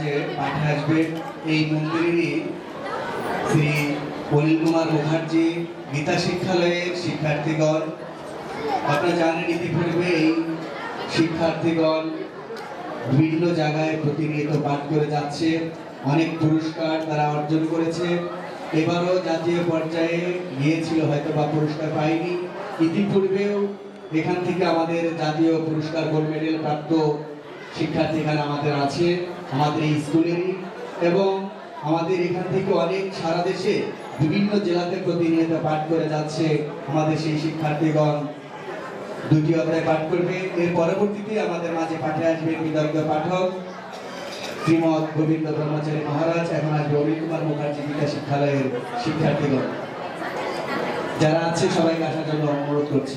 মাঝে পাঠে আসবে, এই মন্দিরেরই শ্রী অনিল কুমার মুখার্জি গীতা শিক্ষালয়ের শিক্ষার্থীগণ। আপনারা জানেন ইতিপূর্বে এই শিক্ষার্থীগণ বিভিন্ন জায়গায় প্রতিনিয়ত পাঠ করে যাচ্ছে। অনেক পুরস্কার তারা অর্জন করেছে। এবারও জাতীয় পর্যায়ে গিয়েছিল, হয়তো বা পুরস্কার পায়নি। ইতিপূর্বেও এখান থেকে আমাদের জাতীয় পুরস্কার গোল্ড মেডেল প্রাপ্ত শিক্ষার্থী এখানে আমাদের আছে। আমাদের এই স্কুলেরই এবং আমাদের এখান থেকে অনেক সারা দেশে বিভিন্ন জেলাতে প্রতিনিয়ত পাঠ করে যাচ্ছে আমাদের সেই শিক্ষার্থীগণ। দুটি অধ্যায় পাঠ করবে। এর পরবর্তীতে আমাদের মাঝে পাঠে আসবে বিদগ্ধ পাঠক শ্রীমৎ গোবিন্দ ব্রহ্মচারী মহারাজ। এখন আসবে অরুণ কুমার মুখার্জি গীতা শিক্ষালয়ের শিক্ষার্থীগণ। যারা আছে, সবাইকে আসার জন্য অনুরোধ করছি।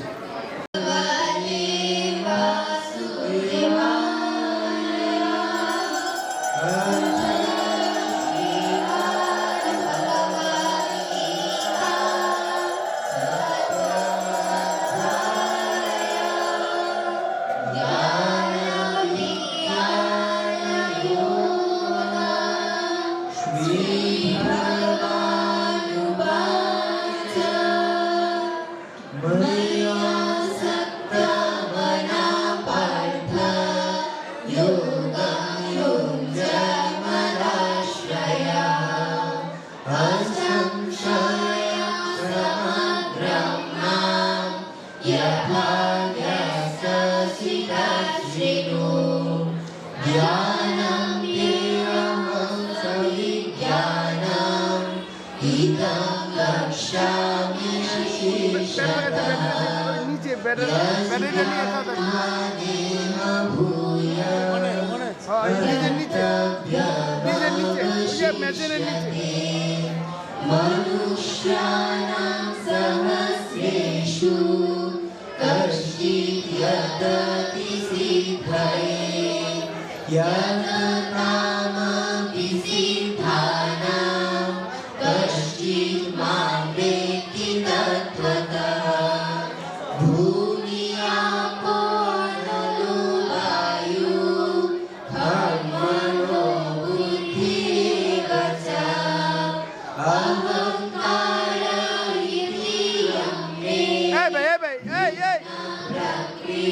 Yeah.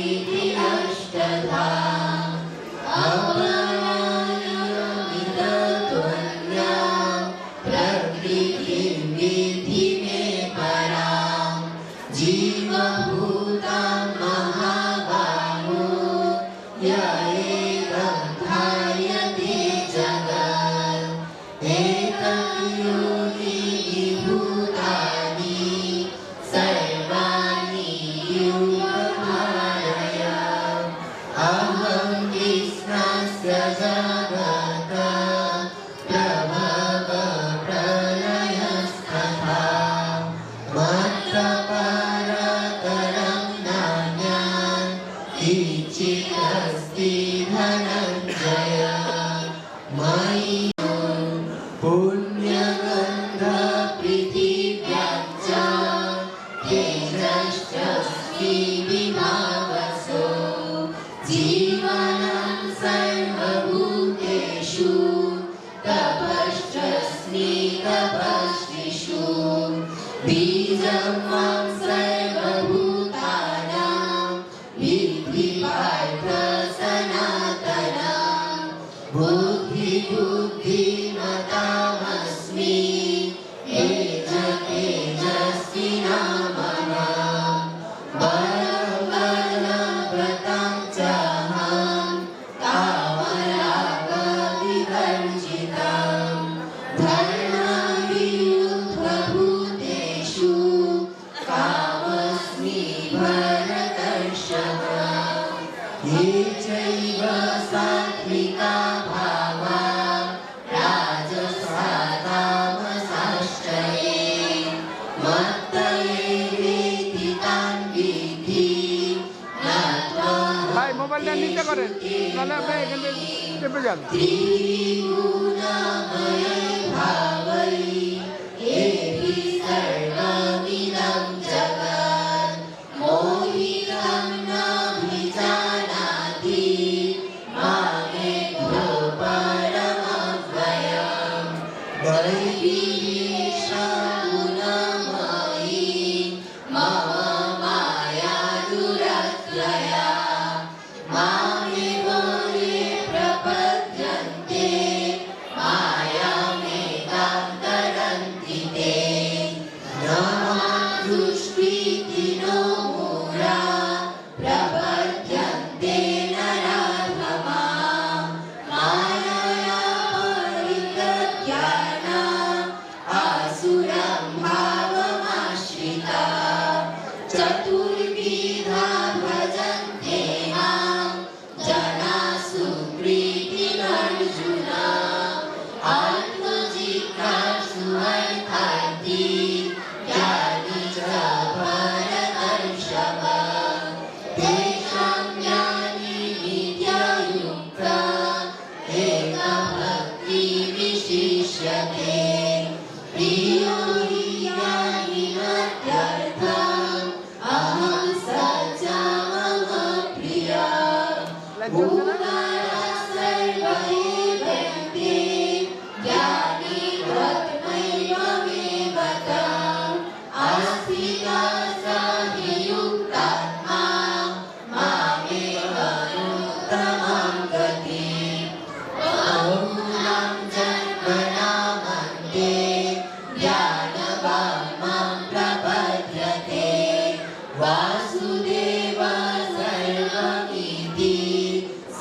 प्रीतिनष्टधा हिमतामस्मि हेज तेजस्वि ভাই মোবাইলটা নিতে করেন তাহলে আপনি এখান থেকে চেপে যান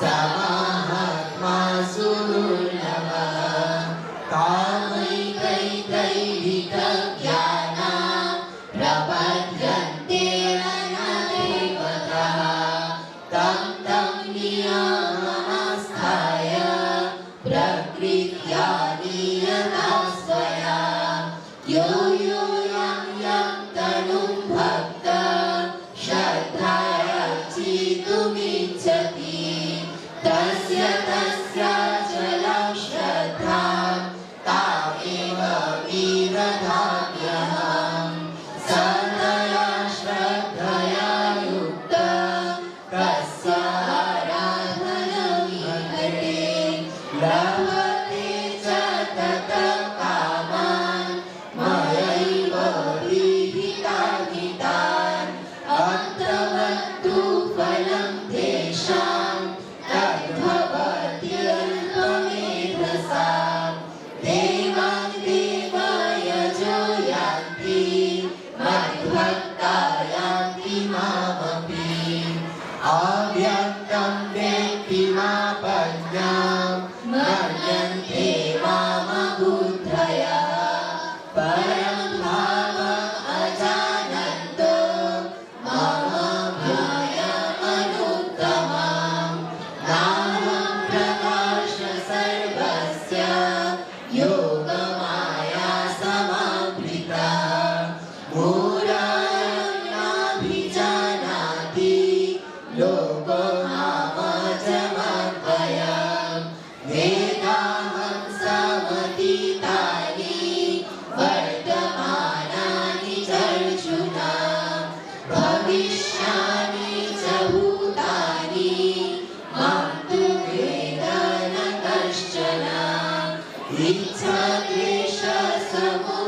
Sama Віця лише само.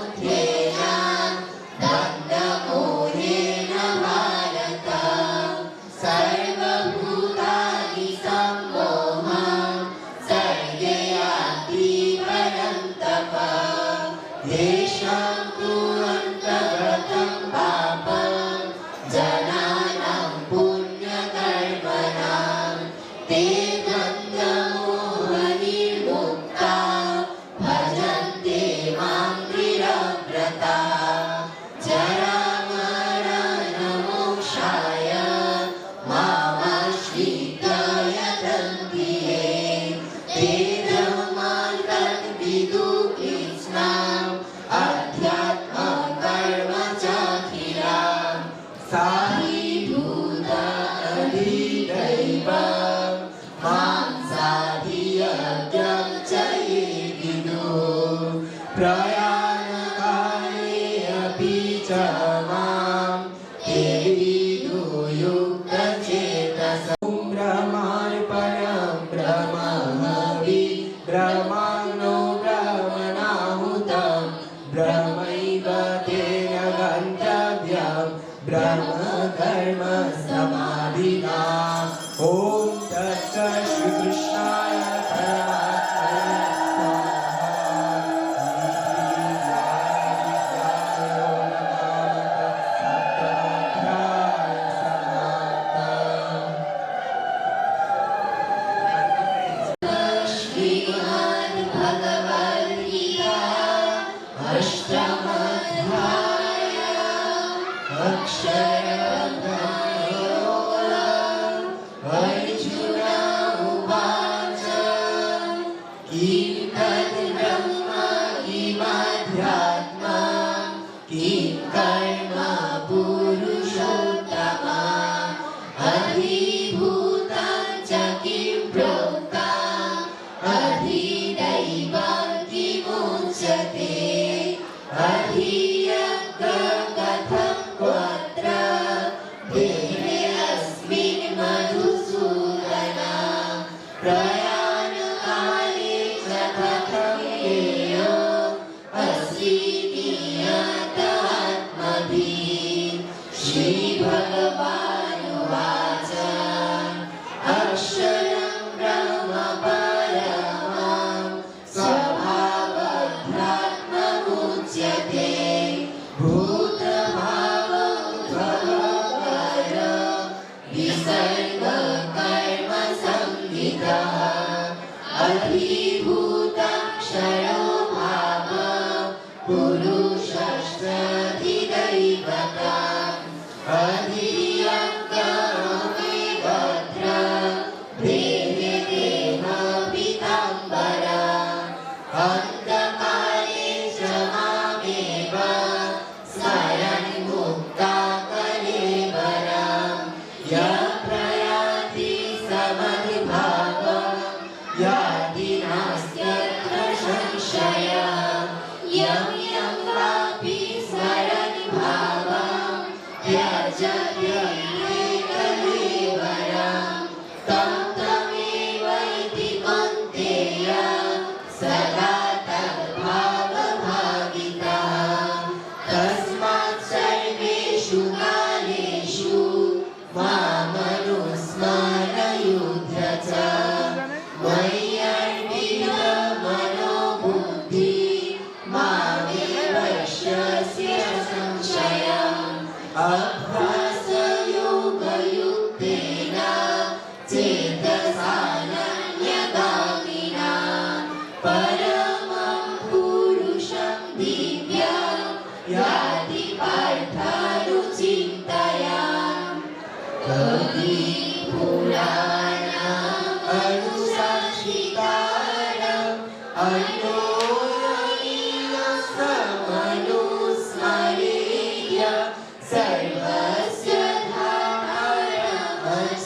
ब्रह्मैव तेन गन्तव्यं ब्रह्म You.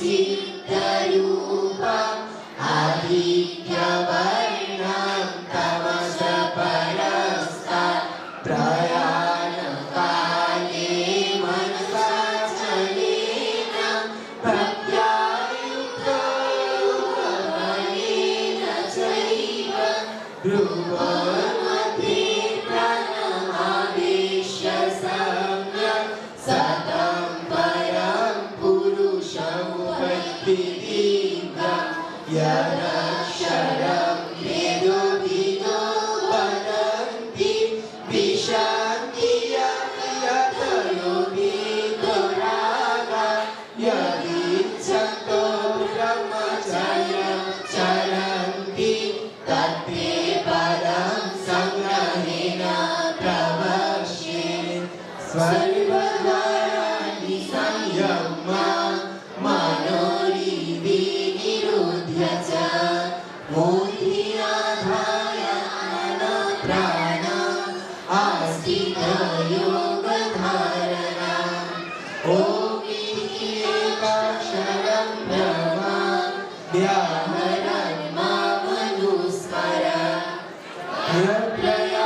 Siddharupa Adhita Yeah.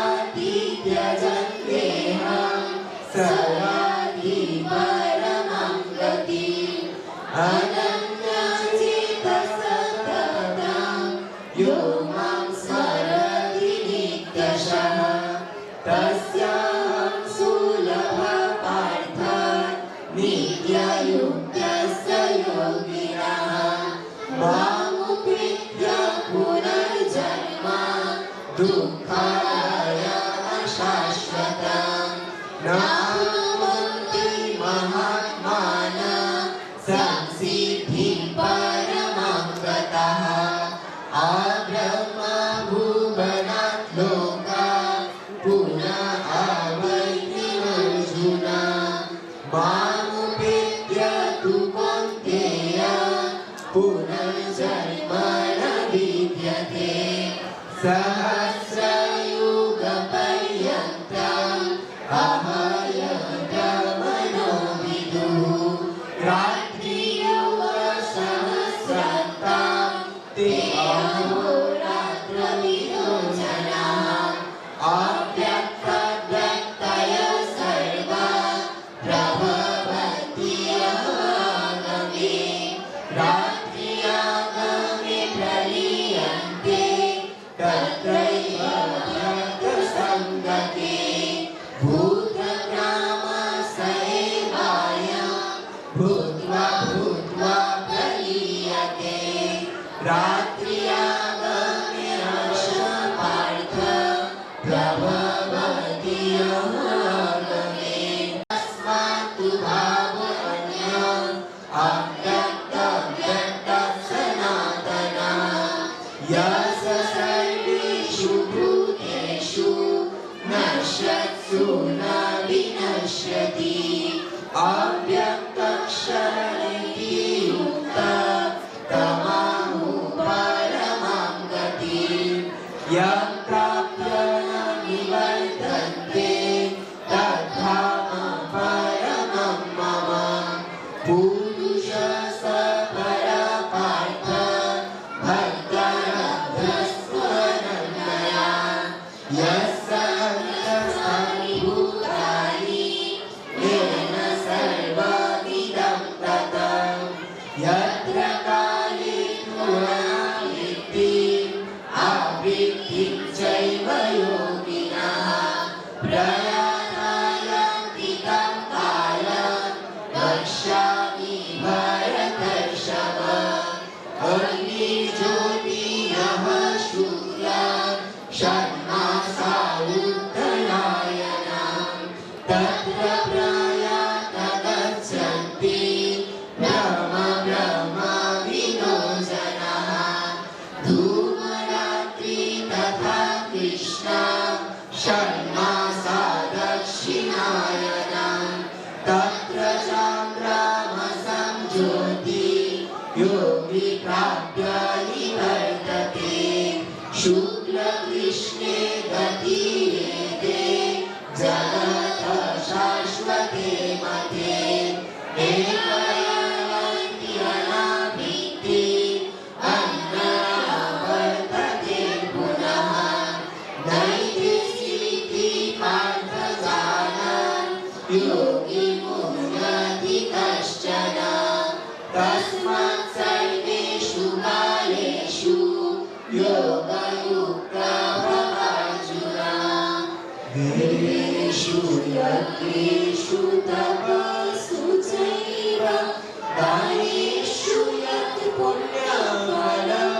بنصرنا بنشرتي. عبر Yogi Pratya ेषु चैव दानेषु यत् पुण्यफलम्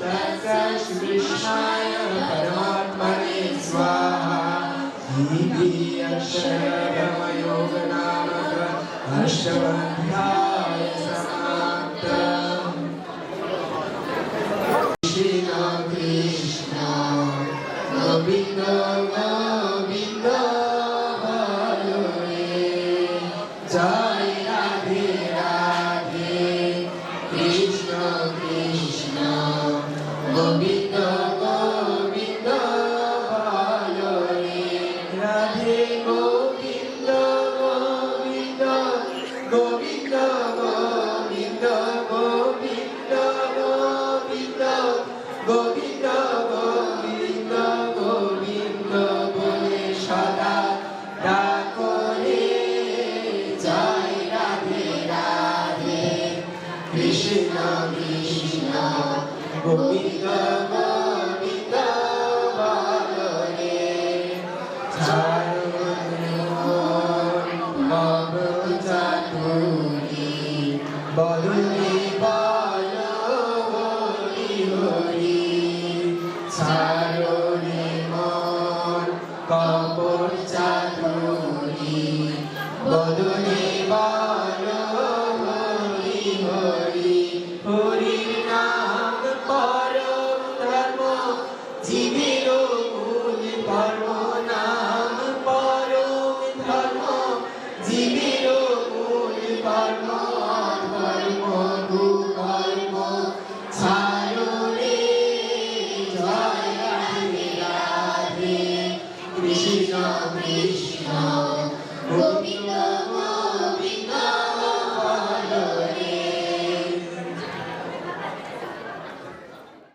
Tatsa Krishnaya Paramatmane Swaha Hidhi Akshara Brahma Yoga Namaka Ashtavadhyaya